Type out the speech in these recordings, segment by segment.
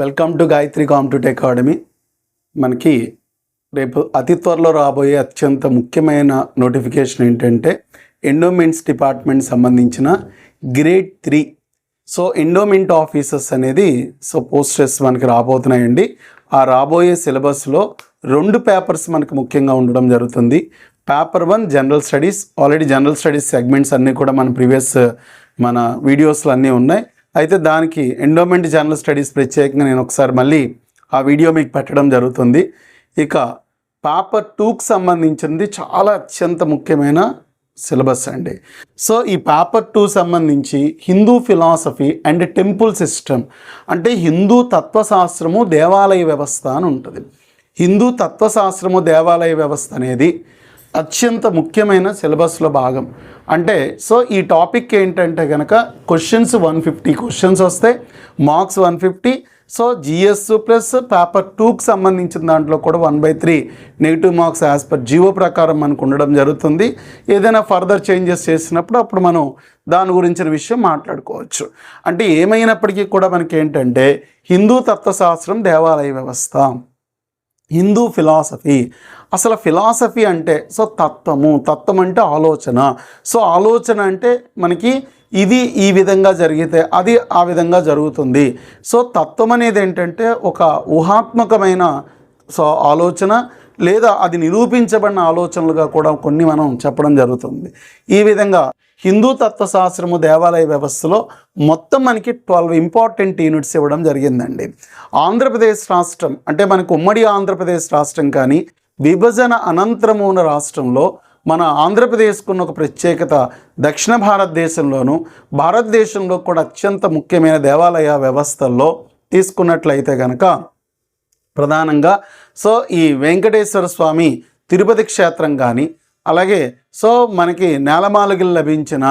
Welcome to Gayatri competitive academy మనకి రేపు అతి త్వరలో రాబోయే అత్యంత ముఖ్యమైన నోటిఫికేషన్ ఏంటంటే ఎండోమెంట్స్ డిపార్ట్మెంట్ సంబంధించిన grade three so endowment officers అనేది సో పోస్టర్స్ మనకి రాబోతున్నాయండి. ఆ రాబోయే సిలబస్లో రెండు పేపర్స్ మనకి ముఖ్యంగా ఉండడం జరుగుతుంది. Paper one general studies already general studies segments అన్నీ కూడా మన ప్రీవియస్ మన వీడియోస్లో అన్నీ ఉన్నాయి. అయితే దానికి ఎండోమెంట్ జర్నల్ స్టడీస్ ప్రత్యేకంగా నేను ఒకసారి మళ్ళీ ఆ వీడియో మీకు పెట్టడం జరుగుతుంది. ఇక పేపర్ టూకి సంబంధించింది చాలా అత్యంత ముఖ్యమైన సిలబస్ అండి. సో ఈ పేపర్ టూ సంబంధించి Hindu philosophy and temple system అంటే హిందూ తత్వశాస్త్రము దేవాలయ వ్యవస్థ అని ఉంటుంది. హిందూ తత్వశాస్త్రము దేవాలయ వ్యవస్థ అనేది అత్యంత ముఖ్యమైన సిలబస్లో భాగం. అంటే సో ఈ టాపిక్ ఏంటంటే కనుక క్వశ్చన్స్ వన్ ఫిఫ్టీ క్వశ్చన్స్ వస్తాయి marks one fifty so GS plus paper టూకి సంబంధించిన దాంట్లో కూడా one by three negative marks as per GO ప్రకారం మనకు ఉండడం జరుగుతుంది. ఏదైనా ఫర్దర్ చేంజెస్ చేసినప్పుడు అప్పుడు మనం దాని గురించిన విషయం మాట్లాడుకోవచ్చు. అంటే ఏమైనప్పటికీ కూడా మనకి ఏంటంటే హిందూ తత్వశాస్త్రం దేవాలయ వ్యవస్థ. హిందూ ఫిలాసఫీ. అసలు ఫిలాసఫీ అంటే సో తత్వము తత్వం అంటే ఆలోచన. సో ఆలోచన అంటే మనకి ఇది ఈ విధంగా జరిగితే అది ఆ విధంగా జరుగుతుంది. సో తత్వం అనేది ఏంటంటే ఒక ఊహాత్మకమైన సో ఆలోచన లేదా అది నిరూపించబడిన ఆలోచనలుగా కూడా కొన్ని మనం చెప్పడం జరుగుతుంది. ఈ విధంగా హిందూ తత్వశాస్త్రము దేవాలయ వ్యవస్థలో మొత్తం మనకి ట్వెల్వ్ ఇంపార్టెంట్ యూనిట్స్ ఇవ్వడం జరిగిందండి. ఆంధ్రప్రదేశ్ రాష్ట్రం అంటే మనకు ఉమ్మడి ఆంధ్రప్రదేశ్ రాష్ట్రం కానీ విభజన అనంతరము ఉన్న రాష్ట్రంలో మన ఆంధ్రప్రదేశ్కున్న ఒక ప్రత్యేకత దక్షిణ భారతదేశంలోను భారతదేశంలో కూడా అత్యంత ముఖ్యమైన దేవాలయ వ్యవస్థల్లో తీసుకున్నట్లయితే కనుక ప్రధానంగా సో ఈ వెంకటేశ్వర స్వామి తిరుపతి క్షేత్రం కానీ అలాగే సో మనకి నేలమాలగిలు లభించిన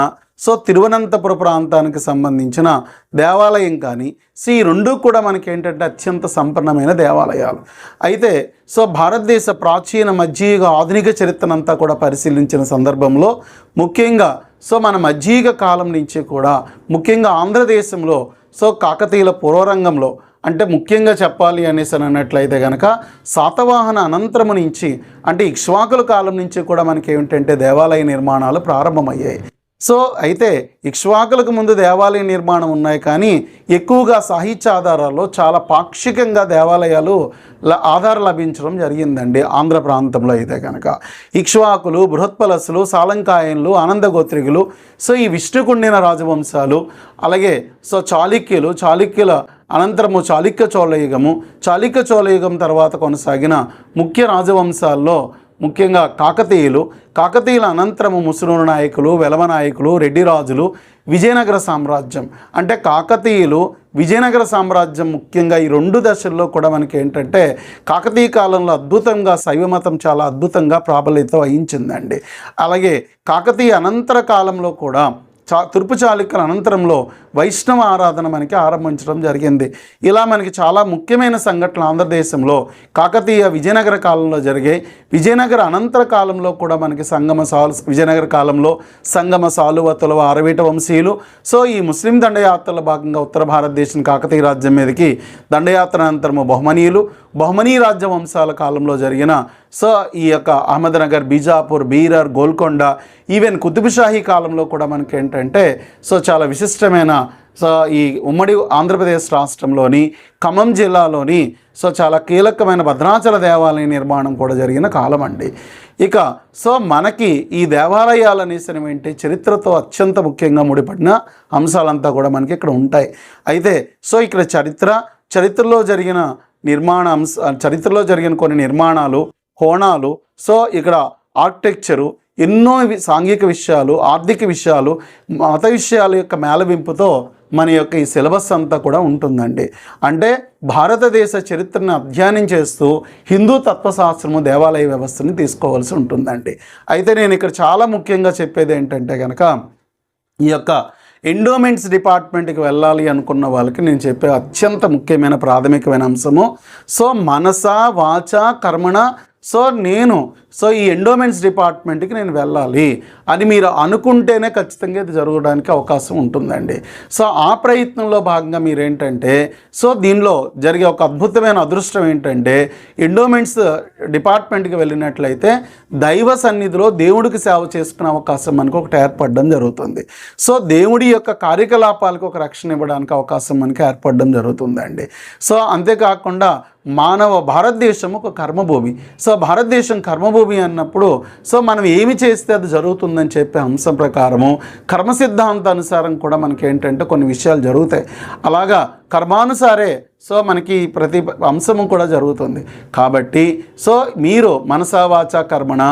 సో తిరువనంతపుర ప్రాంతానికి సంబంధించిన దేవాలయం కానీ సో ఈ రెండు కూడా మనకి ఏంటంటే అత్యంత సంపన్నమైన దేవాలయాలు. అయితే సో భారతదేశ ప్రాచీన మధ్యయుగ ఆధునిక చరిత్రనంతా కూడా పరిశీలించిన సందర్భంలో ముఖ్యంగా సో మన మధ్యయుగ కాలం నుంచి కూడా ముఖ్యంగా ఆంధ్రదేశంలో సో కాకతీయుల పూర్వరంగంలో అంటే ముఖ్యంగా చెప్పాలి అనేసి అన్నట్లయితే కనుక శాతవాహన అనంతరము నుంచి అంటే ఇక్ష్వాకుల కాలం నుంచి కూడా మనకి ఏమిటంటే దేవాలయ నిర్మాణాలు ప్రారంభమయ్యాయి. సో అయితే ఇక్ష్వాకులకు ముందు దేవాలయ నిర్మాణం ఉన్నాయి కానీ ఎక్కువగా సాహిత్య ఆధారాల్లో చాలా పాక్షికంగా దేవాలయాలు ల- ఆధారం లభించడం జరిగిందండి ఆంధ్ర ప్రాంతంలో అయితే కనుక. ఇక్ష్వాకులు బృహత్పలసులు సాలంకాయన్లు ఆనందగోత్రికులు సో ఈ విష్ణుకుండిన రాజవంశాలు అలాగే సో చాళుక్యులు చాళుక్యుల అనంతరము చాళుక్య చోళయుగము చాళుక్య చోళయుగం తర్వాత కొనసాగిన ముఖ్య రాజవంశాల్లో ముఖ్యంగా కాకతీయులు. కాకతీయుల అనంతరము ముసునూరు నాయకులు వెలవ నాయకులు రెడ్డి రాజులు విజయనగర సామ్రాజ్యం. అంటే కాకతీయులు విజయనగర సామ్రాజ్యం ముఖ్యంగా ఈ రెండు దశల్లో కూడా మనకి ఏంటంటే కాకతీయ కాలంలో అద్భుతంగా శైవమతం చాలా అద్భుతంగా ప్రాబల్యత వహించిందండి. అలాగే కాకతీయ అనంతర కాలంలో కూడా చా తూర్పు చాళుక్యుల అనంతరంలో వైష్ణవ ఆరాధన మనకి ఆరంభించడం జరిగింది. ఇలా మనకి చాలా ముఖ్యమైన సంఘటనలు ఆంధ్రదేశంలో కాకతీయ విజయనగర కాలంలో జరిగాయి విజయనగర అనంతర కాలంలో కూడా మనకి సంగమ సాలు విజయనగర కాలంలో సంగమ సాలువతుల అరవీట వంశీయులు. సో ఈ ముస్లిం దండయాత్రలో భాగంగా ఉత్తర భారతదేశం కాకతీయ రాజ్యం మీదకి దండయాత్ర అనంతరము బహుమనీయులు. బహుమనీ రాజ్య వంశాల కాలంలో జరిగిన సో ఈ యొక్క అహ్మద్నగర్ బీజాపూర్ బీరర్ గోల్కొండ ఈవెన్ కుతుబుషాహీ కాలంలో కూడా మనకి ఏంటంటే సో చాలా విశిష్టమైన సో ఈ ఉమ్మడి ఆంధ్రప్రదేశ్ రాష్ట్రంలోని ఖమ్మం జిల్లాలోని సో చాలా కీలకమైన భద్రాచల దేవాలయ నిర్మాణం కూడా జరిగిన కాలం అండి. ఇక సో మనకి ఈ దేవాలయాలు అనేసి ఏంటి? చరిత్రతో అత్యంత ముఖ్యంగా ముడిపడిన అంశాలంతా కూడా మనకి ఇక్కడ ఉంటాయి. అయితే సో ఇక్కడ చరిత్ర చరిత్రలో జరిగిన నిర్మాణ అంశ చరిత్రలో జరిగిన కొన్ని నిర్మాణాలు కోణాలు సో ఇక్కడ ఆర్కిటెక్చరు ఎన్నో సాంఘిక విషయాలు ఆర్థిక విషయాలు మత విషయాల యొక్క మేళవింపుతో మన యొక్క ఈ సిలబస్ అంతా కూడా ఉంటుందండి. అంటే భారతదేశ చరిత్రను అధ్యయనం చేస్తూ హిందూ తత్వశాస్త్రము దేవాలయ వ్యవస్థని తీసుకోవాల్సి ఉంటుందండి. అయితే నేను ఇక్కడ చాలా ముఖ్యంగా చెప్పేది ఏంటంటే కనుక ఈ యొక్క ఎండోమెంట్స్ డిపార్ట్మెంట్కి వెళ్ళాలి అనుకున్న వాళ్ళకి నేను చెప్పే అత్యంత ముఖ్యమైన ప్రాథమికమైన అంశము సో మనస వాచ కర్మణ సో నేను సో ఈ ఎండోమెంట్స్ డిపార్ట్మెంట్కి నేను వెళ్ళాలి అని మీరు అనుకుంటేనే ఖచ్చితంగా ఇది జరగడానికి అవకాశం ఉంటుందండి. సో ఆ ప్రయత్నంలో భాగంగా మీరేంటంటే సో దీనిలో జరిగే ఒక అద్భుతమైన అదృష్టం ఏంటంటే ఎండోమెంట్స్ డిపార్ట్మెంట్కి వెళ్ళినట్లయితే దైవ సన్నిధిలో దేవుడికి సేవ చేసుకునే అవకాశం మనకు ఒకటి ఏర్పడడం జరుగుతుంది. సో దేవుడి యొక్క కార్యకలాపాలకు ఒక రక్షణ ఇవ్వడానికి అవకాశం మనకి ఏర్పడడం జరుగుతుందండి. సో అంతేకాకుండా మానవ భారతదేశం ఒక కర్మభూమి. సో భారతదేశం కర్మభూమి అన్నప్పుడు సో మనం ఏమి చేస్తే అది జరుగుతుందని చెప్పే అంశం ప్రకారము కర్మ సిద్ధాంతానుసారం కూడా మనకి ఏంటంటే కొన్ని విషయాలు జరుగుతాయి. అలాగా కర్మానుసారే సో మనకి ప్రతి అంశము కూడా జరుగుతుంది. కాబట్టి సో మీరు మనసావాచ కర్మణ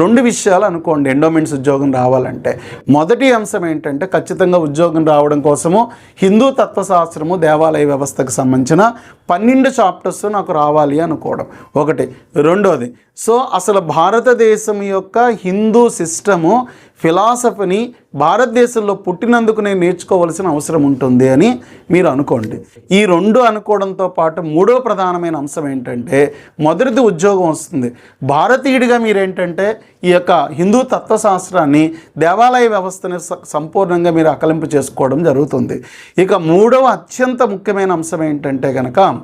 రెండు విషయాలు అనుకోండి ఎండోమెంట్స్ ఉద్యోగం రావాలంటే. మొదటి అంశం ఏంటంటే ఖచ్చితంగా ఉద్యోగం రావడం కోసము హిందూ తత్వశాస్త్రము దేవాలయ వ్యవస్థకు సంబంధించిన పన్నెండు చాప్టర్స్ నాకు రావాలి అనుకోవడం. ఒకటి. రెండోది సో అసలు భారతదేశం యొక్క హిందూ సిస్టము ఫిలాసఫీని భారతదేశంలో పుట్టినందుకు నేను నేర్చుకోవాల్సిన అవసరం ఉంటుంది అని మీరు అనుకోండి. ఈ రెండు అనుకోవడంతో పాటు మూడో ప్రధానమైన అంశం ఏంటంటే మొదటిది ఉద్యోగం వస్తుంది. భారతీయుడిగా మీరేంటంటే ఈ యొక్క హిందూ తత్వశాస్త్రాన్ని దేవాలయ వ్యవస్థని స- సంపూర్ణంగా మీరు అకలింపు చేసుకోవడం జరుగుతుంది. ఇక మూడవ అత్యంత ముఖ్యమైన అంశం ఏంటంటే కనుక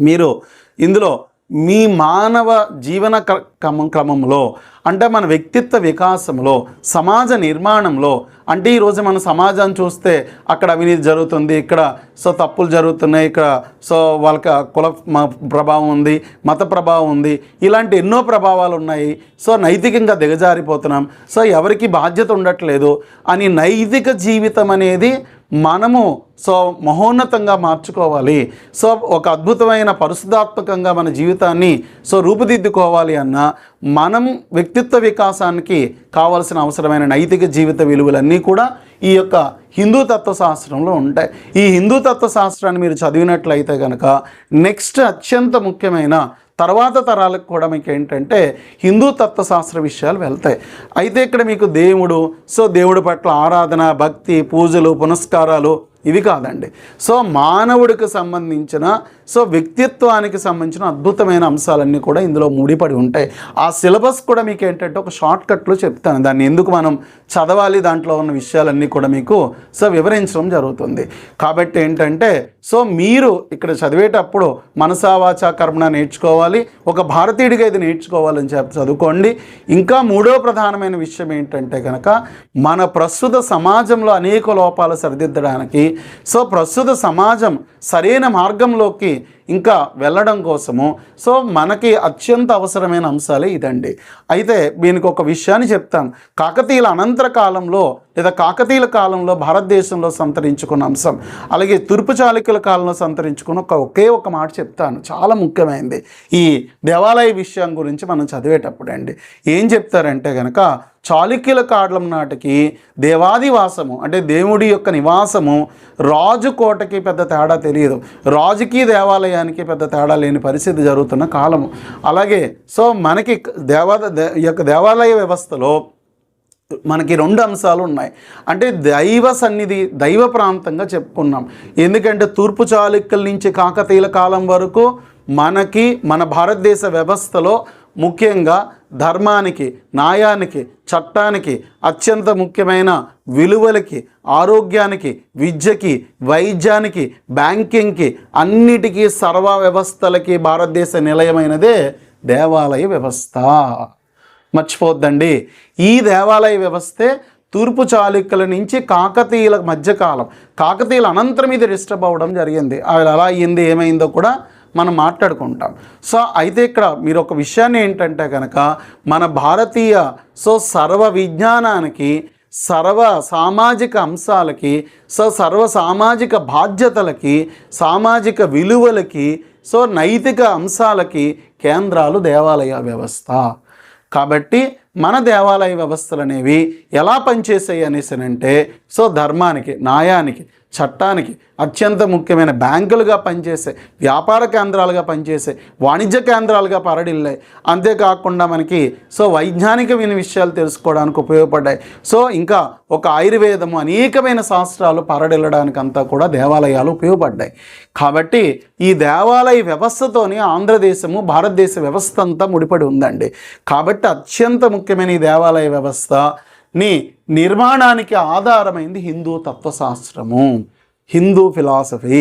మీరు ఇందులో మీ మానవ జీవన క్రమం క్రమంలో అంటే మన వ్యక్తిత్వ వికాసంలో సమాజ నిర్మాణంలో అంటే ఈరోజు మన సమాజాన్ని చూస్తే అక్కడ అవినీతి జరుగుతుంది ఇక్కడ సో తప్పులు జరుగుతున్నాయి ఇక్కడ సో వాళ్ళకి కుల మ- ప్రభావం ఉంది మత ప్రభావం ఉంది ఇలాంటి ఎన్నో ప్రభావాలు ఉన్నాయి. సో నైతికంగా దిగజారిపోతున్నాం. సో ఎవరికి బాధ్యత ఉండట్లేదు అని నైతిక జీవితం అనేది మనము సో మహోన్నతంగా మార్చుకోవాలి. సో ఒక అద్భుతమైన పరిశుధాత్మకంగా మన జీవితాన్ని సో రూపుదిద్దుకోవాలి అన్న మనం వ్యక్తిత్వ వికాసానికి కావాల్సిన అవసరమైన నైతిక జీవిత విలువలన్నీ కూడా ఈ యొక్క హిందూ తత్వశాస్త్రంలో ఉంటాయి. ఈ హిందూ తత్వశాస్త్రాన్ని మీరు చదివినట్లయితే కనుక నెక్స్ట్ అత్యంత ముఖ్యమైన తర్వాత తరాలకు కూడా మీకు ఏంటంటే హిందూ తత్వశాస్త్ర విషయాలు వెళ్తాయి. అయితే ఇక్కడ మీకు దేవుడు సో దేవుడి పట్ల ఆరాధన భక్తి పూజలు పునస్కారాలు ఇవి కాదండి. సో మానవుడికి సంబంధించిన సో వ్యక్తిత్వానికి సంబంధించిన అద్భుతమైన అంశాలన్నీ కూడా ఇందులో ముడిపడి ఉంటాయి. ఆ సిలబస్ కూడా మీకు ఏంటంటే ఒక షార్ట్ కట్లో చెప్తాను. దాన్ని ఎందుకు మనం చదవాలి దాంట్లో ఉన్న విషయాలన్నీ కూడా మీకు సో వివరించడం జరుగుతుంది. కాబట్టి ఏంటంటే సో మీరు ఇక్కడ చదివేటప్పుడు మనసావాచ కర్మణ నేర్చుకోవాలి ఒక భారతీయుడిగా ఇది నేర్చుకోవాలని చెప్పి చదువుకోండి. ఇంకా మూడో ప్రధానమైన విషయం ఏంటంటే కనుక మన ప్రస్తుత సమాజంలో అనేక లోపాలు సరిదిద్దడానికి సో ప్రస్తుత సమాజం సరైన మార్గంలోకి ఇంకా వెళ్ళడం కోసము. సో మనకి అత్యంత అవసరమైన అంశాలే ఇదండి. అయితే దీనికి ఒక విషయాన్ని చెప్తాను. కాకతీయుల అనంతర కాలంలో లేదా కాకతీయుల కాలంలో భారతదేశంలో సంతరించుకున్న అంశం అలాగే తూర్పు చాళుక్యుల కాలంలో సంతరించుకున్న ఒక ఒకే ఒక మాట చెప్తాను. చాలా ముఖ్యమైనది ఈ దేవాలయ విషయం గురించి మనం చదివేటప్పుడు అండి ఏం చెప్తారంటే కనుక చాళుక్యుల కాలం నాటికి దేవాదివాసము అంటే దేవుడి యొక్క నివాసము రాజు కోటకి పెద్ద తేడా తెలియదు. రాజుకి దేవాలయానికి పెద్ద తేడా లేని పరిస్థితి జరుగుతున్న కాలము. అలాగే సో మనకి దేవా దే- ఈ యొక్క దేవాలయ వ్యవస్థలో మనకి రెండు అంశాలు ఉన్నాయి. అంటే దైవ సన్నిధి దైవ ప్రాంతంగా చెప్పుకున్నాం. ఎందుకంటే తూర్పు చాళుక్యుల నుంచి కాకతీయుల కాలం వరకు మనకి మన భారతదేశ వ్యవస్థలో ముఖ్యంగా ధర్మానికి న్యాయానికి చట్టానికి అత్యంత ముఖ్యమైన విలువలకి ఆరోగ్యానికి విద్యకి వైద్యానికి బ్యాంకింగ్కి అన్నిటికీ సర్వ వ్యవస్థలకి భారతదేశ నిలయమైనదే దేవాలయ వ్యవస్థ. మర్చిపోద్దండి ఈ దేవాలయ వ్యవస్థే తూర్పు చాళుక్యుల నుంచి కాకతీయుల మధ్యకాలం కాకతీయుల అనంతరం ఇది డిస్టర్బ్ అవ్వడం జరిగింది. అలా ఎలా అయ్యింది ఏమైందో కూడా మనం మాట్లాడుకుంటాం. సో అయితే ఇక్కడ మీరు ఒక విషయాన్ని ఏంటంటే కనుక మన భారతీయ సో సర్వ విజ్ఞానానికి సర్వ సామాజిక అంశాలకి సో సర్వ సామాజిక బాధ్యతలకి సామాజిక విలువలకి సో నైతిక అంశాలకి కేంద్రాలు దేవాలయ వ్యవస్థ. కాబట్టి మన దేవాలయ వ్యవస్థలు అనేవి ఎలా పనిచేసాయి అనేసి అంటే సో ధర్మానికి న్యాయానికి చట్టానికి అత్యంత ముఖ్యమైన బ్యాంకులుగా పనిచేసే వ్యాపార కేంద్రాలుగా పనిచేసే వాణిజ్య కేంద్రాలుగా పరడిల్లాయి. అంతేకాకుండా మనకి సో వైజ్ఞానిక విని విషయాలు తెలుసుకోవడానికి ఉపయోగపడ్డాయి. సో ఇంకా ఒక ఆయుర్వేదము అనేకమైన శాస్త్రాలు పరడిల్లడానికి అంతా కూడా దేవాలయాలు ఉపయోగపడ్డాయి. కాబట్టి ఈ దేవాలయ వ్యవస్థతోనే ఆంధ్రదేశము భారతదేశ వ్యవస్థ అంతా ముడిపడి ఉందండి. కాబట్టి అత్యంత ముఖ్యమైన ఈ దేవాలయ వ్యవస్థని నిర్మాణానికి ఆధారమైంది హిందూ తత్వశాస్త్రము హిందూ ఫిలాసఫీ.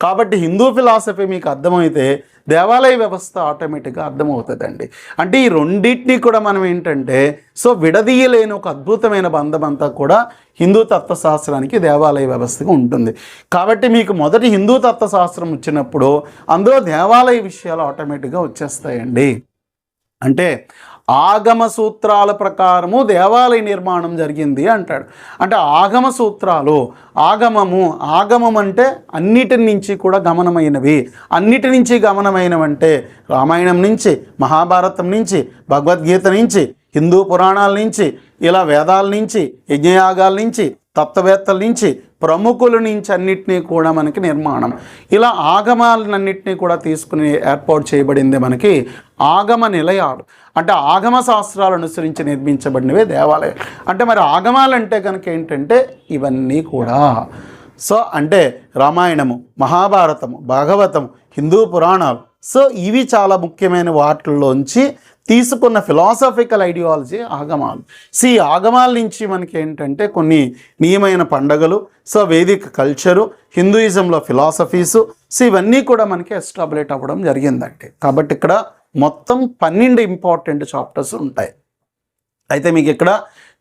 కాబట్టి హిందూ ఫిలాసఫీ మీకు అర్థమైతే దేవాలయ వ్యవస్థ ఆటోమేటిక్గా అర్థమవుతుందండి. అంటే ఈ రెండింటినీ కూడా మనం ఏంటంటే సో విడదీయలేని ఒక అద్భుతమైన బంధం అంతా కూడా హిందూ తత్వశాస్త్రానికి దేవాలయ వ్యవస్థగా ఉంటుంది. కాబట్టి మీకు మొదటి హిందూ తత్వశాస్త్రం వచ్చినప్పుడు అందులో దేవాలయ విషయాలు ఆటోమేటిక్గా వచ్చేస్తాయండి. అంటే ఆగమ సూత్రాల ప్రకారము దేవాలయ నిర్మాణం జరిగింది అంటాడు. అంటే ఆగమ సూత్రాలు ఆగమము ఆగమం అంటే అన్నిటి నుంచి కూడా గమనమైనవి. అన్నిటి నుంచి గమనమైనవంటే రామాయణం నుంచి మహాభారతం నుంచి భగవద్గీత నుంచి హిందూ పురాణాల నుంచి ఇలా వేదాల నుంచి యజ్ఞయాగాల నుంచి తత్వవేత్తల నుంచి ప్రముఖుల నుంచి అన్నిటినీ కూడా మనకి నిర్మాణం. ఇలా ఆగమాలన్నింటినీ కూడా తీసుకుని ఏర్పాటు చేయబడింది మనకి ఆగమ నిలయాలు. అంటే ఆగమ శాస్త్రాలు అనుసరించి నిర్మించబడినవే దేవాలయం అంటే మరి ఆగమాలంటే కనుక ఏంటంటే ఇవన్నీ కూడా. సో అంటే రామాయణము మహాభారతము భాగవతము హిందూ పురాణాలు సో ఇవి చాలా ముఖ్యమైన వాటిల్లోంచి తీసుకున్న ఫిలాసఫికల్ ఐడియాలజీ ఆగమాలు. సో ఈ ఆగమాల నుంచి మనకి ఏంటంటే కొన్ని నియమైన పండగలు సో వేదిక కల్చరు హిందూయిజంలో ఫిలాసఫీసు సో ఇవన్నీ కూడా మనకి ఎస్టాబ్లేట్ అవ్వడం జరిగిందండి. కాబట్టి ఇక్కడ మొత్తం పన్నెండు ఇంపార్టెంట్ చాప్టర్స్ ఉంటాయి. అయితే మీకు ఇక్కడ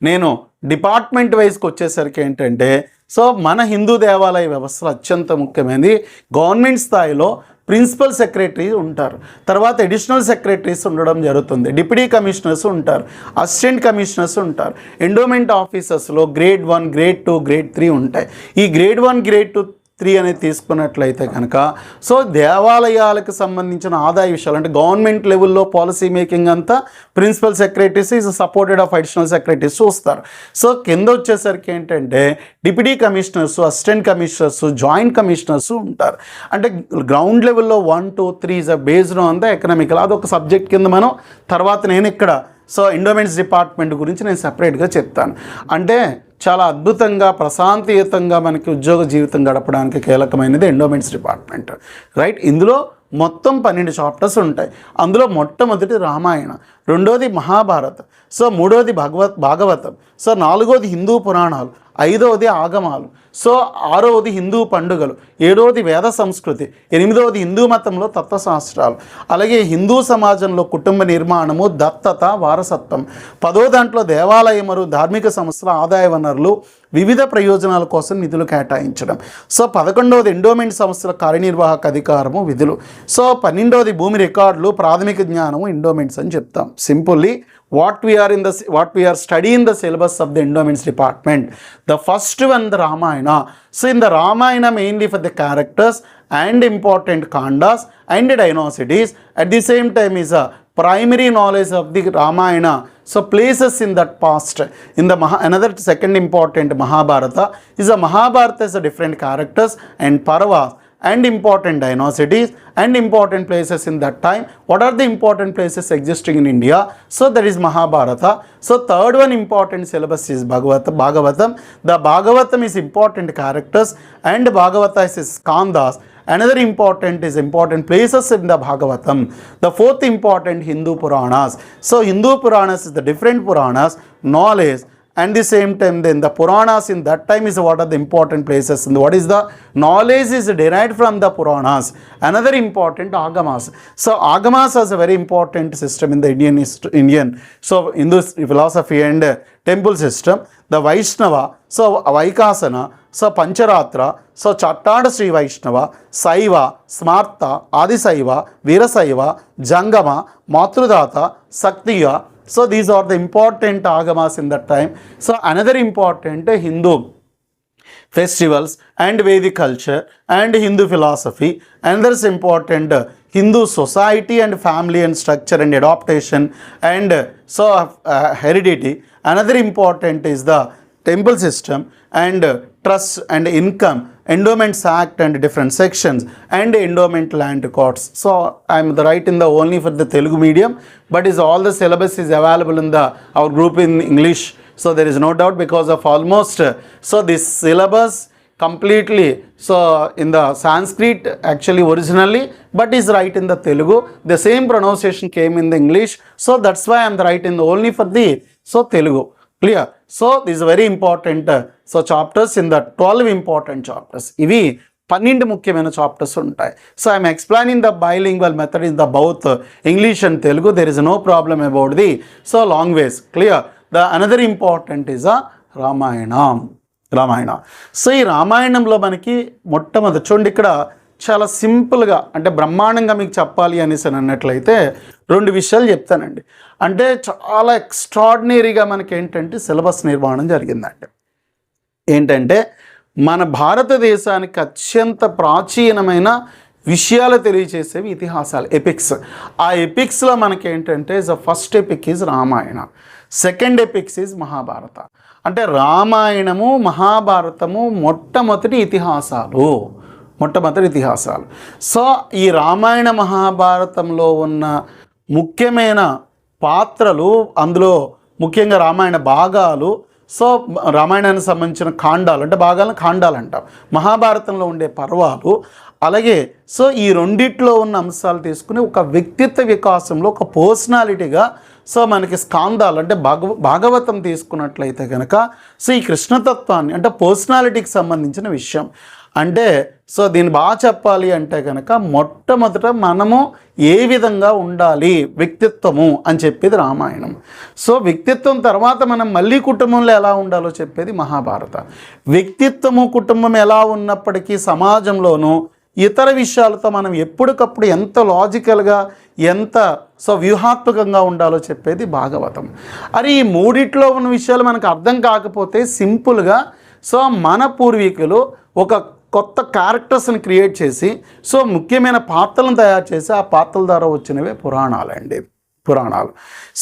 నేను డిపార్ట్మెంట్ వైజ్కి వచ్చేసరికి ఏంటంటే సో మన హిందూ దేవాలయ వ్యవస్థలో అత్యంత ముఖ్యమైనది. గవర్నమెంట్ స్థాయిలో ప్రిన్సిపల్ సెక్రటరీ ఉంటారు. తర్వాత అడిషనల్ సెక్రటరీస్ ఉండడం జరుగుతుంది. డిప్యూటీ కమిషనర్స్ ఉంటారు. అసిస్టెంట్ కమిషనర్స్ ఉంటారు. Endowment ఆఫీసర్స్లో grade one grade two grade three ఉంటాయి. ఈ grade one grade two three అనేది తీసుకున్నట్లయితే కనుక సో దేవాలయాలకు సంబంధించిన ఆదాయ విషయాలు అంటే గవర్నమెంట్ లెవెల్లో పాలసీ మేకింగ్ అంతా principal secretaries is supported of additional secretaries చూస్తారు. సో కింద వచ్చేసరికి ఏంటంటే deputy commissioners assistant commissioners joint commissioners ఉంటారు. అంటే గ్రౌండ్ లెవెల్లో one two three is a based on the economical. అదొక సబ్జెక్ట్ కింద మనం తర్వాత నేను ఇక్కడ సో ఎండోమెంట్స్ డిపార్ట్మెంట్ గురించి నేను సపరేట్గా చెప్తాను. అంటే చాలా అద్భుతంగా ప్రశాంతియుతంగా మనకి ఉద్యోగ జీవితం గడపడానికి కీలకమైనది ఎండోమెంట్స్ డిపార్ట్మెంట్ రైట్ ఇందులో మొత్తం పన్నెండు చాప్టర్స్ ఉంటాయి. అందులో మొట్టమొదటి రామాయణ రెండోది మహాభారత్ సో మూడోది భగవత్ భాగవతం సో నాలుగోది హిందూ పురాణాలు ఐదవది ఆగమాలు సో ఆరవది హిందూ పండుగలు ఏడవది వేద సంస్కృతి ఎనిమిదవది హిందూ మతంలో తత్వశాస్త్రాలు అలాగే హిందూ సమాజంలో కుటుంబ నిర్మాణము దత్తత వారసత్వం పదో దాంట్లో దేవాలయం మరియు ధార్మిక సంస్థల ఆదాయ వనరులు వివిధ ప్రయోజనాల కోసం నిధులు కేటాయించడం. సో పదకొండవది ఎండోమెంట్ సంస్థల కార్యనిర్వాహక అధికారము విధులు. సో పన్నెండవది భూమి రికార్డులు ప్రాథమిక జ్ఞానము ఎండోమెంట్స్ అని చెప్తాం. Simply what we are in the what we are study in the syllabus of the endowments department the first one the Ramayana so in the Ramayana mainly for the characters and important kandas and dynasties at the same time is a primary knowledge of the Ramayana so places in that past in the Maha, another second important mahabharata is a mahabharata is a different characters and paravas and important dynasties and important places in that time. What are the important places existing in India? So there is Mahabharata. So third one important syllabus is Bhagavata, Bhagavatam. The Bhagavatam is important characters and Bhagavata is Skandas. Another important is important places in the Bhagavatam. The fourth important Hindu Puranas. So Hindu Puranas is the different Puranas, knowledge, and the same time then the Puranas in that time is what are the important places in what is the knowledge is derived from the Puranas another important Agamas so Agamas as a very important system in the Indian history Indian so Hindu philosophy and temple system the Vaishnava so వైకాసన so Pancharatra so చట్టాడ Sri Vaishnava Shaiva Smarta Adishaiva Veerashaiva Jangama మాతృదాత Shakteya so these are the important agamas in that time so another important hindu festivals and Vedic culture and Hindu philosophy. Another is important Hindu society and family and structure and adaptation and so uh, heredity. Another important is the temple system and uh, trust and income, endowments act and different sections and endowment land courts. So I am the right in the only for the Telugu medium, but is all the syllabus is available in the our group in English. So there is no doubt because of almost so this syllabus completely so in the sanskrit actually originally but is right in the telugu the same pronunciation came in the english so that's why i'm the right in the only for the so telugu clear so this very important so chapters in the twelve important chapters ఇవి పన్నెండు ముఖ్యమైన chapters ఉంటాయి. So I'm explaining the bilingual method in the both English and Telugu there is no problem about the so language clear the another important is a Ramayanam Ramayana so ఈ రామాయణంలో మనకి మొట్టమొదటి చూడండి ఇక్కడ చాలా సింపుల్గా అంటే బ్రహ్మాండంగా మీకు చెప్పాలి అనేసి అని అన్నట్లయితే రెండు విషయాలు చెప్తానండి. అంటే చాలా ఎక్స్ట్రాడినరీగా మనకి ఏంటంటే సిలబస్ నిర్మాణం జరిగిందండి. ఏంటంటే మన భారతదేశానికి అత్యంత ప్రాచీనమైన విషయాలు తెలియజేసేవి ఇతిహాసాలు ఎపిక్స్ ఆ ఎపిక్స్లో మనకి ఏంటంటే the first epic is Ramayana second epics is Mahabharata అంటే రామాయణము మహాభారతము మొట్టమొదటి ఇతిహాసాలు. మొట్టమొదటి ఇతిహాసాలు. సో ఈ రామాయణ మహాభారతంలో ఉన్న ముఖ్యమైన పాత్రలు అందులో ముఖ్యంగా రామాయణ భాగాలు సో రామాయణానికి సంబంధించిన కాండాలు అంటే భాగాలను కాండాలు అంటాం. మహాభారతంలో ఉండే పర్వాలు అలాగే సో ఈ రెండిట్లో ఉన్న అంశాలు తీసుకుని ఒక వ్యక్తిత్వ వికాసంలో ఒక పర్సనాలిటీగా సో మనకి స్కాందాలు అంటే భాగవ భాగవతం తీసుకున్నట్లయితే కనుక సో ఈ కృష్ణతత్వాన్ని అంటే పర్సనాలిటీకి సంబంధించిన విషయం. అంటే సో దీన్ని బాగా చెప్పాలి అంటే కనుక మొట్టమొదట మనము ఏ విధంగా ఉండాలి? వ్యక్తిత్వము అని చెప్పేది రామాయణం. సో వ్యక్తిత్వం తర్వాత మనం మళ్ళీ కుటుంబంలో ఎలా ఉండాలో చెప్పేది మహాభారత. వ్యక్తిత్వము కుటుంబం ఎలా ఉన్నప్పటికీ సమాజంలోనూ ఇతర విషయాలతో మనం ఎప్పటికప్పుడు ఎంత లాజికల్గా ఎంత సో వ్యూహాత్మకంగా ఉండాలో చెప్పేది భాగవతం. అరే ఈ మూడిట్లో ఉన్న విషయాలు మనకు అర్థం కాకపోతే సింపుల్గా సో మన పూర్వీకులు ఒక కొత్త క్యారెక్టర్స్ని క్రియేట్ చేసి సో ముఖ్యమైన పాత్రలను తయారు చేసి ఆ పాత్రల ద్వారా వచ్చినవే పురాణాలండి పురాణాలు.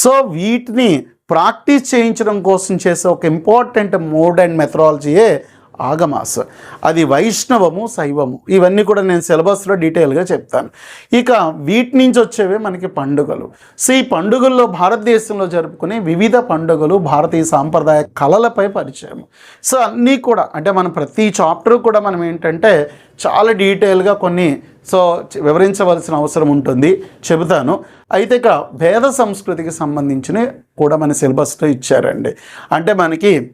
సో వీటిని ప్రాక్టీస్ చేయించడం కోసం చేసే ఒక ఇంపార్టెంట్ మోడ్ అండ్ మెథడాలజీయే ఆగమాస్. అది వైష్ణవము శైవము. ఇవన్నీ కూడా నేను సిలబస్లో డీటెయిల్గా చెప్తాను. ఇక వీటి నుంచి వచ్చేవే మనకి పండుగలు. సో ఈ పండుగల్లో భారతదేశంలో జరుపుకునే వివిధ పండుగలు భారతీయ సాంప్రదాయ కళలపై పరిచయం. సో అన్నీ కూడా అంటే మనం ప్రతి చాప్టర్ కూడా మనం ఏంటంటే చాలా డీటెయిల్గా కొన్ని సో వివరించవలసిన అవసరం ఉంటుంది. చెబుతాను. అయితే ఇక భేద సంస్కృతికి సంబంధించినవి కూడా మన సిలబస్లో ఇచ్చారండి. అంటే మనకి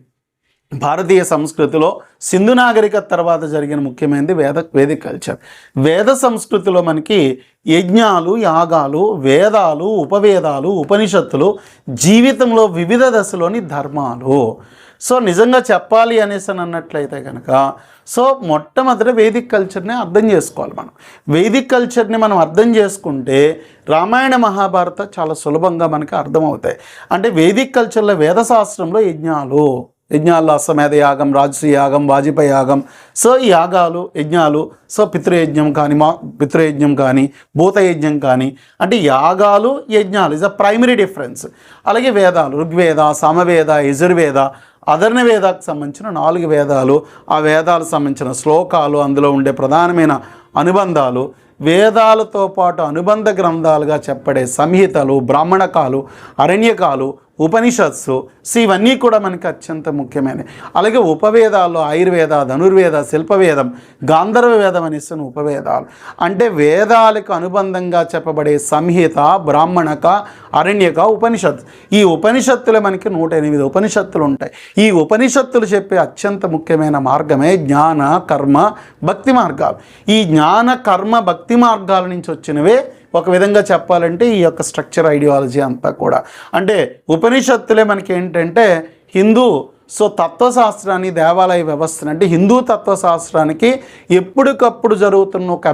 భారతీయ సంస్కృతిలో సింధు నాగరికత తర్వాత జరిగిన ముఖ్యమైనది వేద వేదిక కల్చర్ వేద సంస్కృతిలో మనకి యజ్ఞాలు యాగాలు వేదాలు ఉపవేదాలు ఉపనిషత్తులు జీవితంలో వివిధ దశలోని ధర్మాలు. సో నిజంగా చెప్పాలి అనేసి అని అన్నట్లయితే కనుక సో మొట్టమొదట వేదిక్ కల్చర్ని అర్థం చేసుకోవాలి మనం. వేదిక్ కల్చర్ని మనం అర్థం చేసుకుంటే రామాయణ మహాభారత చాలా సులభంగా మనకి అర్థమవుతాయి. అంటే వేదిక్ కల్చర్లో వేదశాస్త్రంలో యజ్ఞాలు యజ్ఞాల్లో అశ్వమేధ యాగం రాజసూయ యాగం వాజపేయి యాగం. సో ఈ యాగాలు యజ్ఞాలు సో పితృయజ్ఞం కానీ మా పితృయజ్ఞం కానీ భూతయజ్ఞం కానీ అంటే యాగాలు యజ్ఞాలు ఇస్ అ ప్రైమరీ డిఫరెన్స్. అలాగే వేదాలు ఋగ్వేద సమవేద యజుర్వేద అదర్ణ వేదాకు సంబంధించిన నాలుగు వేదాలు ఆ వేదాలకు సంబంధించిన శ్లోకాలు అందులో ఉండే ప్రధానమైన అనుబంధాలు వేదాలతో పాటు అనుబంధ గ్రంథాలుగా చెప్పడే సంహితలు బ్రాహ్మణకాలు అరణ్యకాలు ఉపనిషత్సు సో ఇవన్నీ కూడా మనకి అత్యంత ముఖ్యమైనవి. అలాగే ఉపవేదాల్లో ఆయుర్వేద ధనుర్వేద శిల్పవేదం గాంధర్వ వేదం అనేసి ఉపవేదాలు. అంటే వేదాలకు అనుబంధంగా చెప్పబడే సంహిత బ్రాహ్మణక అరణ్యక ఉపనిషత్ ఈ ఉపనిషత్తులు మనకి నూట ఎనిమిది ఉపనిషత్తులు ఉంటాయి. ఈ ఉపనిషత్తులు చెప్పే అత్యంత ముఖ్యమైన మార్గమే జ్ఞాన కర్మ భక్తి మార్గాలు. ఈ జ్ఞాన కర్మ భక్తి మార్గాల నుంచి వచ్చినవే ఒక విధంగా చెప్పాలంటే ఈ యొక్క స్ట్రక్చర్ ఐడియాలజీ అంతా కూడా. అంటే ఉపనిషత్తులే మనకి ఏంటంటే హిందూ సో తత్వశాస్త్రాన్ని దేవాలయ వ్యవస్థను అంటే హిందూ తత్వశాస్త్రానికి ఎప్పటికప్పుడు జరుగుతున్న ఒక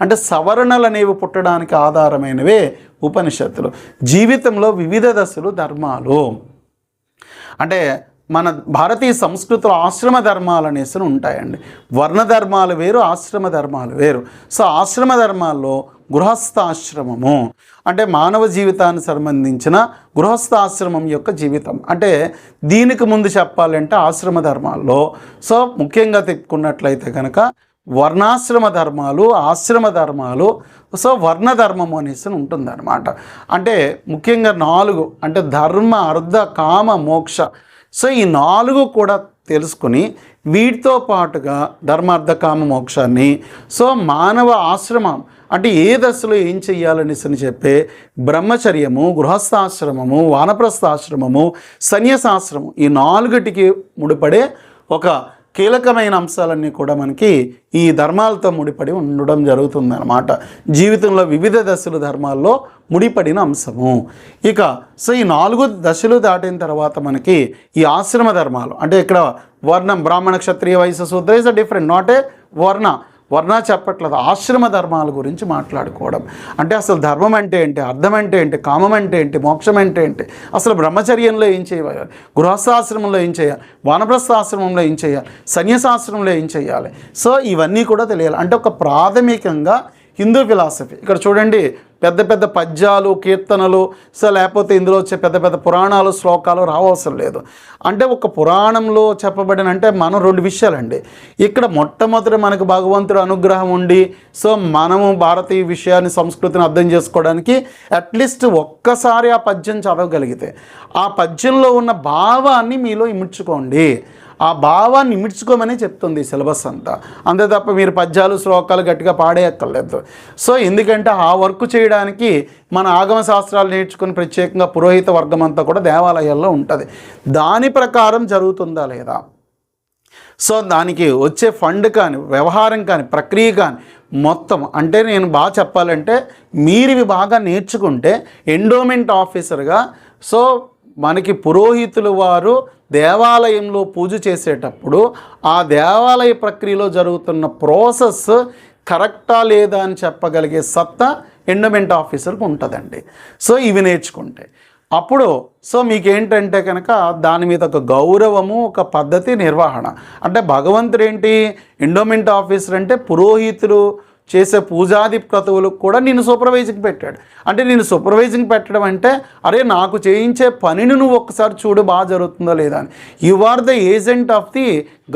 అంటే సవరణలు అనేవి పుట్టడానికి ఆధారమైనవే ఉపనిషత్తులు. జీవితంలో వివిధ దశలు ధర్మాలు. అంటే మన భారతీయ సంస్కృతిలో ఆశ్రమ ధర్మాలు అనేసి ఉంటాయండి. వర్ణ ధర్మాలు వేరు ఆశ్రమ ధర్మాలు వేరు. సో ఆశ్రమ ధర్మాల్లో గృహస్థాశ్రమము. అంటే మానవ జీవితానికి సంబంధించిన గృహస్థాశ్రమం యొక్క జీవితం. అంటే దీనికి ముందు చెప్పాలంటే ఆశ్రమ ధర్మాల్లో. సో ముఖ్యంగా తెప్పుకున్నట్లయితే కనుక వర్ణాశ్రమ ధర్మాలు ఆశ్రమ ధర్మాలు సో వర్ణ అనేసి ఉంటుందన్నమాట. అంటే ముఖ్యంగా నాలుగు అంటే ధర్మ అర్ధ కామ మోక్ష. సో ఈ నాలుగు కూడా తెలుసుకుని వీటితో పాటుగా ధర్మార్థ కామ మోక్షాన్ని సో మానవ ఆశ్రమం అంటే ఏ దశలో ఏం చెయ్యాలనేసి అని చెప్పే బ్రహ్మచర్యము గృహస్థాశ్రమము వానప్రస్థాశ్రమము సన్యాసాశ్రమం ఈ నాలుగుటికి ముడిపడే ఒక కీలకమైన అంశాలన్నీ కూడా మనకి ఈ ధర్మాలతో ముడిపడి ఉండడం జరుగుతుందన్నమాట. జీవితంలో వివిధ దశలు ధర్మాల్లో ముడిపడిన అంశము. ఇక సో ఈ నాలుగు దశలు దాటిన తర్వాత మనకి ఈ ఆశ్రమ ధర్మాలు అంటే ఇక్కడ వర్ణం Brahmana Kshatriya Vaishya Shudra is a different not a varna. వర్ణ చెప్పట్లేదు ఆశ్రమ ధర్మాల గురించి మాట్లాడుకోవడం. అంటే అసలు ధర్మం అంటే ఏంటి అర్థం అంటే ఏంటి కామం అంటే ఏంటి మోక్షం అంటే ఏంటి? అసలు బ్రహ్మచర్యంలో ఏం చేయాలి? గృహస్థాశ్రమంలో ఏం చేయాలి? వానప్రస్థాశ్రమంలో ఏం చేయాలి? సన్యాసాశ్రమంలో ఏం చేయాలి? సో ఇవన్నీ కూడా తెలియాలి. అంటే ఒక ప్రాథమికంగా హిందూ ఫిలాసఫీ. ఇక్కడ చూడండి పెద్ద పెద్ద పద్యాలు కీర్తనలు సో లేకపోతే ఇందులో వచ్చే పెద్ద పెద్ద పురాణాలు శ్లోకాలు రావవసరం లేదు. అంటే ఒక పురాణంలో చెప్పబడిన అంటే మనం రెండు విషయాలండి. ఇక్కడ మొట్టమొదటి మనకు భగవంతుడు అనుగ్రహం ఉండి సో మనము భారతీయ విషయాన్ని సంస్కృతిని అర్థం చేసుకోవడానికి అట్లీస్ట్ ఒక్కసారి ఆ పద్యం చదవగలిగితే ఆ పద్యంలో ఉన్న భావాన్ని మీలో ఇముడ్చుకోండి. ఆ భావాన్ని మిడ్చుకోమనే చెప్తుంది సిలబస్ అంతా. అంతే తప్ప మీరు పద్యాలు శ్లోకాలు గట్టిగా పాడేయక్కర్లేదు. సో ఎందుకంటే ఆ వర్క్ చేయడానికి మన ఆగమ శాస్త్రాలు నేర్చుకుని ప్రత్యేకంగా పురోహిత వర్గం అంతా కూడా దేవాలయాల్లో ఉంటుంది. దాని ప్రకారం జరుగుతుందా లేదా? సో దానికి వచ్చే ఫండ్ కానీ వ్యవహారం కానీ ప్రక్రియ కానీ మొత్తం అంటే నేను బాగా చెప్పాలంటే మీరు ఇవి బాగా నేర్చుకుంటే ఎండోమెంట్ ఆఫీసర్గా సో మనకి పురోహితులు వారు దేవాలయంలో పూజ చేసేటప్పుడు ఆ దేవాలయ ప్రక్రియలో జరుగుతున్న ప్రాసెస్ కరెక్టా లేదా అని చెప్పగలిగే సత్తా ఎండోమెంట్ ఆఫీసర్కి ఉంటుందండి. సో ఇవి నేర్చుకుంటే. అప్పుడు సో మీకేంటంటే కనుక దాని మీద ఒక గౌరవము ఒక పద్ధతి నిర్వహణ. అంటే భగవంతుడు ఏంటి ఎండోమెంట్ ఆఫీసర్ అంటే పురోహితులు చేసే పూజాది క్రతువులకు కూడా నేను సూపర్వైజింగ్ పెట్టాడు. అంటే నేను సూపర్వైజింగ్ పెట్టడం అంటే అరే నాకు చేయించే పనిని నువ్వు ఒక్కసారి చూడు బాగా జరుగుతుందో లేదా అని. You are the agent of the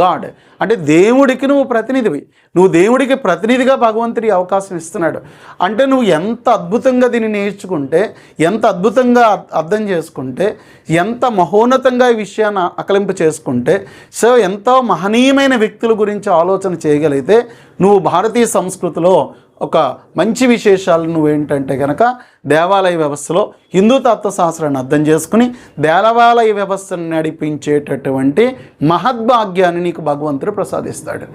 god అంటే దేవుడికి నువ్వు ప్రతినిధివి. నువ్వు దేవుడికి ప్రతినిధిగా భగవంతుడి అవకాశం ఇస్తున్నాడు. అంటే నువ్వు ఎంత అద్భుతంగా దీన్ని నేర్చుకుంటే ఎంత అద్భుతంగా అర్- అర్థం చేసుకుంటే ఎంత మహోన్నతంగా ఈ విషయాన్ని అకలింపు చేసుకుంటే సో ఎంతో మహనీయమైన వ్యక్తుల గురించి ఆలోచన చేయగలిగితే నువ్వు భారతీయ సంస్కృతిలో ఒక మంచి విశేషాలు నువ్వేంటంటే కనుక దేవాలయ వ్యవస్థలో హిందూ తత్వశాస్త్రాన్ని అర్థం చేసుకుని దేవాలయ వ్యవస్థను నడిపించేటటువంటి మహద్భాగ్యాన్ని నీకు భగవంతుడు ప్రసాదిస్తాడు.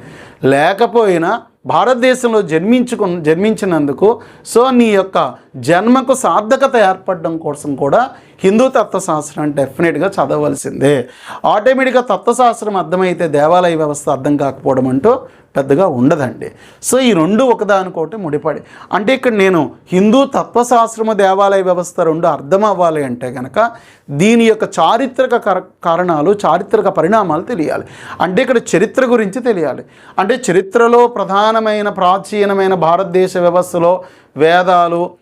లేకపోయినా భారతదేశంలో జన్మించుకు జన్మించినందుకు సో నీ యొక్క జన్మకు సార్థకత ఏర్పడడం కోసం కూడా హిందూ తత్వశాస్త్రం డెఫినెట్గా చదవలసిందే ఆటోమేటిక్గా తత్వశాస్త్రం అర్థమైతే దేవాలయ వ్యవస్థ అర్థం కాకపోవడం అంటూ పెద్దగా ఉండదండి. సో ఈ రెండు ఒకదానికోటి ముడిపడి. అంటే ఇక్కడ నేను హిందూ తత్వశాస్త్రము దేవాలయ వ్యవస్థ రెండు అర్థం అవ్వాలి అంటే కనుక దీని యొక్క చారిత్రక కర- కారణాలు చారిత్రక పరిణామాలు తెలియాలి. అంటే ఇక్కడ చరిత్ర గురించి తెలియాలి. అంటే చరిత్రలో ప్రధానమైన ప్రాచీనమైన భారతదేశ వ్యవస్థలో వేదాలు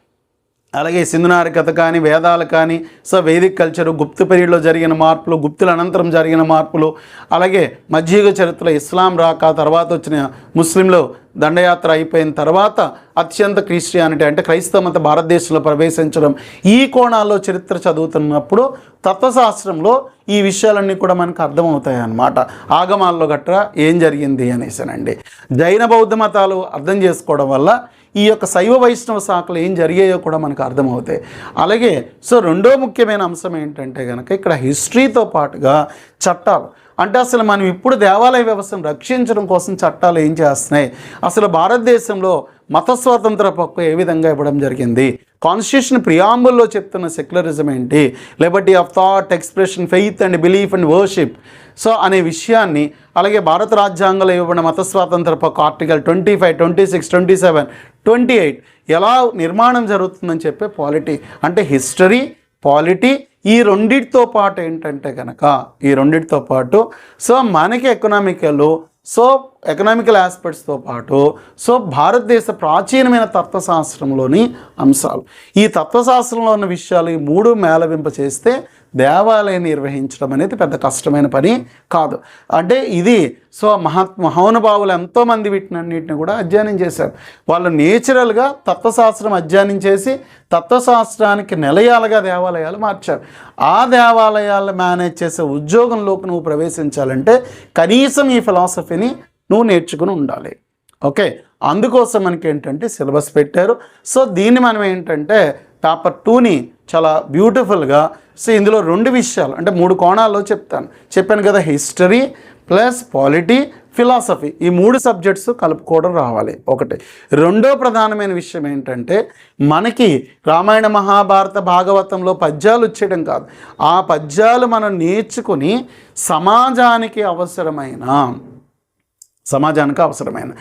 అలాగే సింధునారి కథ కానీ వేదాలు కానీ సో వేదిక్ కల్చరు గుప్త పీరియడ్లో జరిగిన మార్పులు గుప్తుల అనంతరం జరిగిన మార్పులు అలాగే మధ్యయుగ చరిత్ర ఇస్లాం రాక తర్వాత వచ్చిన ముస్లింలు దండయాత్ర అయిపోయిన తర్వాత అత్యంత క్రిస్టియానిటీ అంటే క్రైస్తవమత భారతదేశంలో ప్రవేశించడం ఈ కోణాల్లో చరిత్ర చదువుతున్నప్పుడు తత్వశాస్త్రంలో ఈ విషయాలన్నీ కూడా మనకు అర్థమవుతాయి అన్నమాట ఆగమాల్లో గట్రా ఏం జరిగింది అనేసానండి. జైన బౌద్ధ మతాలు అర్థం చేసుకోవడం వల్ల ఈ యొక్క శైవ వైష్ణవ శాఖలు ఏం జరిగాయో కూడా మనకు అర్థమవుతాయి. అలాగే సో రెండో ముఖ్యమైన అంశం ఏంటంటే కనుక ఇక్కడ హిస్టరీతో పాటుగా చట్టాలు. అంటే అసలు మనం ఇప్పుడు దేవాలయ వ్యవస్థను రక్షించడం కోసం చట్టాలు ఏం చేస్తున్నాయి? అసలు భారతదేశంలో మత స్వాతంత్ర హక్కు ఏ విధంగా ఇవ్వడం జరిగింది? కాన్స్టిట్యూషన్ ప్రియాంబుల్లో చెప్తున్న సెక్యులరిజం ఏంటి? Liberty of thought expression faith and belief and worship so అనే విషయాన్ని అలాగే భారత రాజ్యాంగంలో ఇవ్వబడిన మత స్వాతంత్ర హక్కు article twenty five twenty six twenty seven twenty eight ఎలా నిర్మాణం జరుగుతుందని చెప్పే పాలిటీ అంటే హిస్టరీ పాలిటీ ఈ రెండిటితో పాటు ఏంటంటే కనుక ఈ రెండిటితో పాటు సో మనకి ఎకనామికలు సో ఎకనామికల్ ఆస్పెక్ట్స్తో పాటు సో భారతదేశ ప్రాచీనమైన తత్వశాస్త్రంలోని అంశాలు. ఈ తత్వశాస్త్రంలో ఉన్న విషయాలు ఈ మూడు మేళవింప చేస్తే దేవాలయం నిర్వహించడం అనేది పెద్ద కష్టమైన పని కాదు. అంటే ఇది సో మహాత్ మహానుభావులు ఎంతోమంది వీటినన్నిటిని కూడా అధ్యయనం చేశారు. వాళ్ళు నేచురల్గా తత్వశాస్త్రం అధ్యయనం చేసి తత్వశాస్త్రానికి నిలయాలుగా దేవాలయాలు మార్చారు. ఆ దేవాలయాలు మేనేజ్ చేసే ఉద్యోగంలోకి నువ్వు ప్రవేశించాలంటే కనీసం ఈ ఫిలాసఫీని నువ్వు నేర్చుకుని ఉండాలి. ఓకే? అందుకోసం మనకి ఏంటంటే సిలబస్ పెట్టారు. సో దీన్ని మనం ఏంటంటే టాపర్ టూని చాలా బ్యూటిఫుల్గా సో ఇందులో రెండు విషయాలు అంటే మూడు కోణాల్లో చెప్తాను. చెప్పాను కదా హిస్టరీ ప్లస్ పాలిటీ ఫిలాసఫీ. ఈ మూడు సబ్జెక్ట్స్ కలుపుకోవడం రావాలి. ఒకటి. రెండో ప్రధానమైన విషయం ఏంటంటే మనకి రామాయణ మహాభారత భాగవతంలో పద్యాలు వచ్చేయడం కాదు. ఆ పద్యాలు మనం నేర్చుకుని సమాజానికి అవసరమైన సమాజానికి అవసరమైన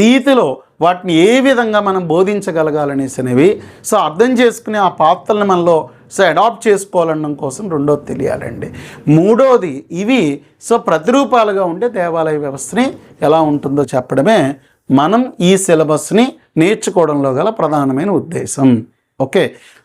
రీతిలో వాటిని ఏ విధంగా మనం బోధించగలగాలనేసినవి సో అర్థం చేసుకునే ఆ పాత్రలను మనలో సో అడాప్ట్ చేసుకోవాలనడం కోసం రెండోది తెలియాలండి. మూడోది ఇవి సో ప్రతిరూపాలుగా ఉండే దేవాలయ వ్యవస్థని ఎలా ఉంటుందో చెప్పడమే మనం ఈ సిలబస్ని నేర్చుకోవడంలో గల ప్రధానమైన ఉద్దేశం. ఓకే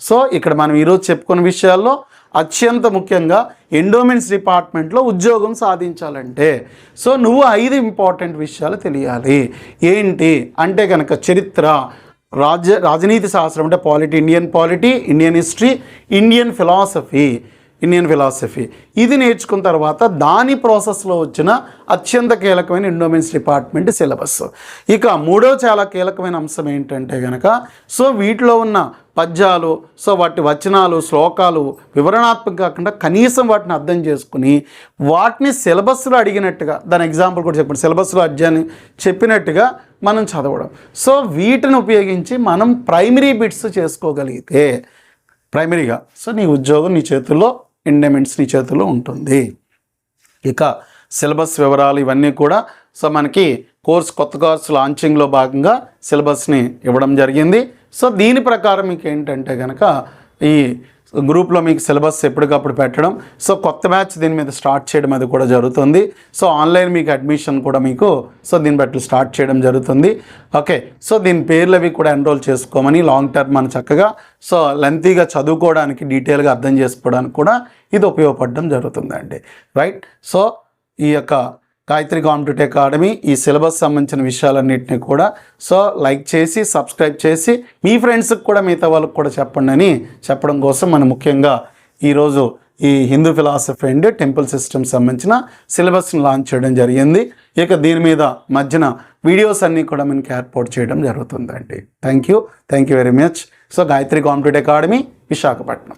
సో ఇక్కడ మనం ఈరోజు చెప్పుకున్న విషయాల్లో అత్యంత ముఖ్యంగా ఎండోమెంట్స్ డిపార్ట్మెంట్లో ఉద్యోగం సాధించాలంటే. సో నువ్వు ఐదు ఇంపార్టెంట్ విషయాలు తెలియాలి. ఏంటి? అంటే కనుక చరిత్ర రాజ్య రాజనీతి శాస్త్రం అంటే polity Indian polity Indian history Indian philosophy. Indian philosophy ఇది నేర్చుకున్న తర్వాత దాని ప్రాసెస్లో వచ్చిన అత్యంత కీలకమైన ఇండోమెన్స్ డిపార్ట్మెంట్ సిలబస్ ఇక మూడో చాలా కీలకమైన అంశం ఏంటంటే కనుక సో వీటిలో ఉన్న పద్యాలు సో వాటి వచనాలు శ్లోకాలు వివరణాత్మక కాకుండా కనీసం వాటిని అర్థం చేసుకుని వాటిని సిలబస్లో అడిగినట్టుగా దాని ఎగ్జాంపుల్ కూడా చెప్పండి. సిలబస్లో అధ్యాయం చెప్పినట్టుగా మనం చదవడం. సో వీటిని ఉపయోగించి మనం ప్రైమరీ బిట్స్ చేసుకోగలిగితే ప్రైమరీగా సో నీ ఉద్యోగం నీ చేతుల్లో ఎండమెంట్స్ నీ చేతిలో ఉంటుంది. ఇక సిలబస్ వివరాలు ఇవన్నీ కూడా సో మనకి కోర్స్ కొత్త కోర్సు లాంచింగ్లో భాగంగా సిలబస్ని ఇవ్వడం జరిగింది. సో దీని ప్రకారం మీకు ఏంటంటే కనుక ఈ గ్రూప్లో మీకు సిలబస్ ఎప్పటికప్పుడు పెట్టడం. సో కొత్త బ్యాచ్ దీని మీద స్టార్ట్ చేయడం అది కూడా జరుగుతుంది. సో ఆన్లైన్ మీకు అడ్మిషన్ కూడా మీకు సో దీన్ని బట్టి స్టార్ట్ చేయడం జరుగుతుంది. ఓకే సో దీని పేర్లు అవి కూడా ఎన్రోల్ చేసుకోమని లాంగ్ టర్మ్ మనం చక్కగా సో లెంతీగా చదువుకోవడానికి డీటెయిల్గా అర్థం చేసుకోవడానికి కూడా ఇది ఉపయోగపడడం జరుగుతుందండి. రైట్? సో ఈ యొక్క గాయత్రి కాంపిటేటివ్ అకాడమీ ఈ సిలబస్ సంబంధించిన విషయాలన్నింటినీ కూడా. సో లైక్ చేసి సబ్స్క్రైబ్ చేసి మీ ఫ్రెండ్స్కి కూడా మిగతా వాళ్ళకి కూడా చెప్పండి అని చెప్పడం కోసం మనం ముఖ్యంగా ఈరోజు ఈ Hindu philosophy and temple system సంబంధించిన సిలబస్ని లాంచ్ చేయడం జరిగింది. ఇక దీని మీద మధ్యన వీడియోస్ అన్నీ కూడా మనకి ఏర్పాటు చేయడం జరుగుతుందండి. Thank you. Thank you very much. So Gayatri competitive academy Visakhapatnam.